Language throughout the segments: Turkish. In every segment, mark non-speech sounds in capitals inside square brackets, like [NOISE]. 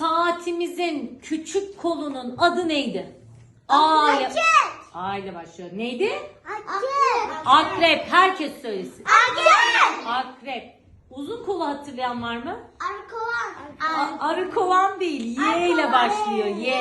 Saatimizin küçük kolunun adı neydi? A ile, A ile başlıyor. Neydi? Akrep. Herkes söylesin. Akrep. Uzun kolu hatırlayan var mı? A- arı kovan değil. Y ile başlıyor. Y.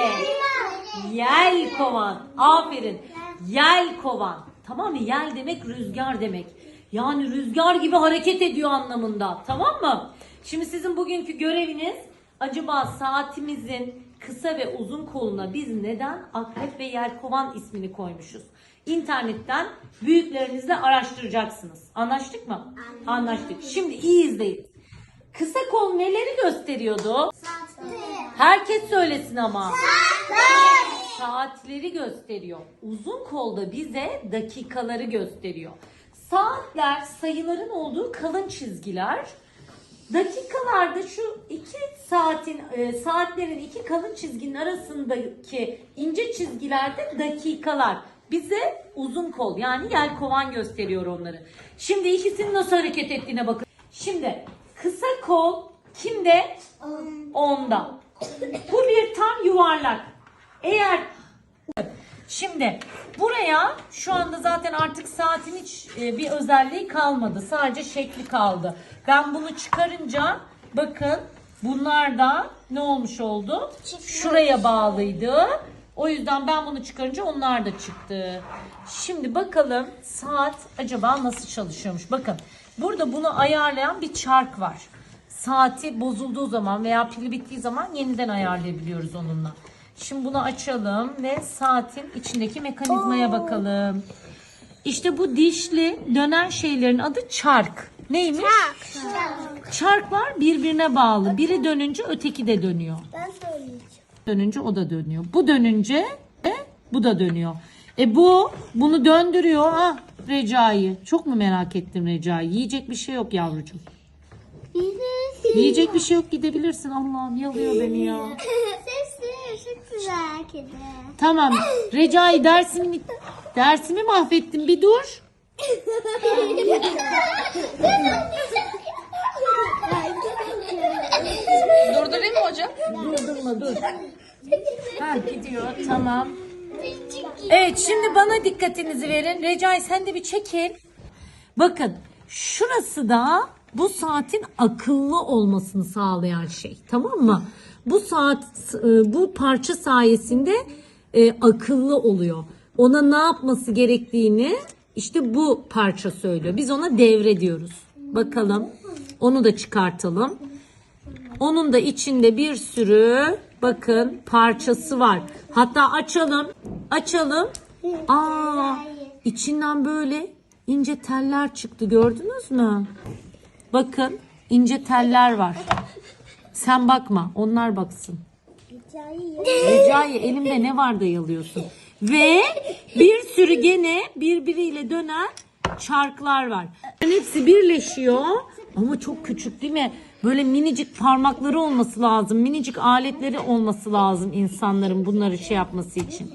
Yel kovan. Aferin. Yel kovan. Tamam mı? Yel demek rüzgar demek. Yani rüzgar gibi hareket ediyor anlamında. Tamam mı? Şimdi sizin bugünkü göreviniz acaba saatimizin kısa ve uzun koluna biz neden akrep ve yelkovan ismini koymuşuz? İnternetten büyüklerinizle araştıracaksınız. Anlaştık mı? Anlaştık. Şimdi iyi izleyin. Kısa kol neleri gösteriyordu? Herkes söylesin ama. Saatleri gösteriyor. Uzun kolda bize dakikaları gösteriyor. Saatler sayıların olduğu kalın çizgiler. Dakikalarda şu iki saatin e, saatlerin iki kalın çizginin arasındaki ince çizgilerde dakikalar. Bize uzun kol yani yelkovan gösteriyor onları. Şimdi ikisinin nasıl hareket ettiğine bakın. Şimdi kısa kol kimde? Onda. Bu bir tam yuvarlak. Eğer Şimdi buraya şu anda zaten artık saatin hiç e, bir özelliği kalmadı. Sadece şekli kaldı. Ben bunu çıkarınca bakın bunlar da ne olmuş oldu? Şuraya bağlıydı. O yüzden ben bunu çıkarınca onlar da çıktı. Şimdi bakalım saat acaba nasıl çalışıyormuş? Bakın burada bunu ayarlayan bir çark var. Saati bozulduğu zaman veya pili bittiği zaman yeniden ayarlayabiliyoruz onunla. Şimdi bunu açalım ve saatin içindeki mekanizmaya bakalım. İşte bu dişli dönen şeylerin adı çark. Neymiş? Çarklar birbirine bağlı. Biri dönünce öteki de dönüyor. Ben söyleyeceğim. Dönünce o da dönüyor. Bu dönünce e, bu da dönüyor. E bu bunu döndürüyor. Ah Recai. Çok mu merak ettim Recai? Yiyecek bir şey yok yavrucuğum. Yiyecek bir şey yok gidebilirsin. Allah'ım yalıyor beni ya. [LAUGHS] Sesli çok güzel kedi. Tamam. Recai dersimi dersimi mahvettin. Bir dur. Durdurayım mı hocam? Durdurma dur. [LAUGHS] Ha gidiyor. Tamam. Evet şimdi bana dikkatinizi verin. Recai sen de bir çekil. Bakın şurası da bu saatin akıllı olmasını sağlayan şey. Tamam mı? Bu saat e, bu parça sayesinde e, akıllı oluyor. Ona ne yapması gerektiğini işte bu parça söylüyor. Biz ona devre diyoruz. Bakalım. Onu da çıkartalım. Onun da içinde bir sürü bakın parçası var. Hatta açalım. Açalım. Aa, içinden böyle ince teller çıktı gördünüz mü? Bakın ince teller var. Sen bakma onlar baksın. Recai elimde ne var da yalıyorsun. Ve bir sürü gene birbiriyle dönen çarklar var. Bunların hepsi birleşiyor ama çok küçük değil mi? Böyle minicik parmakları olması lazım. Minicik aletleri olması lazım insanların bunları şey yapması için.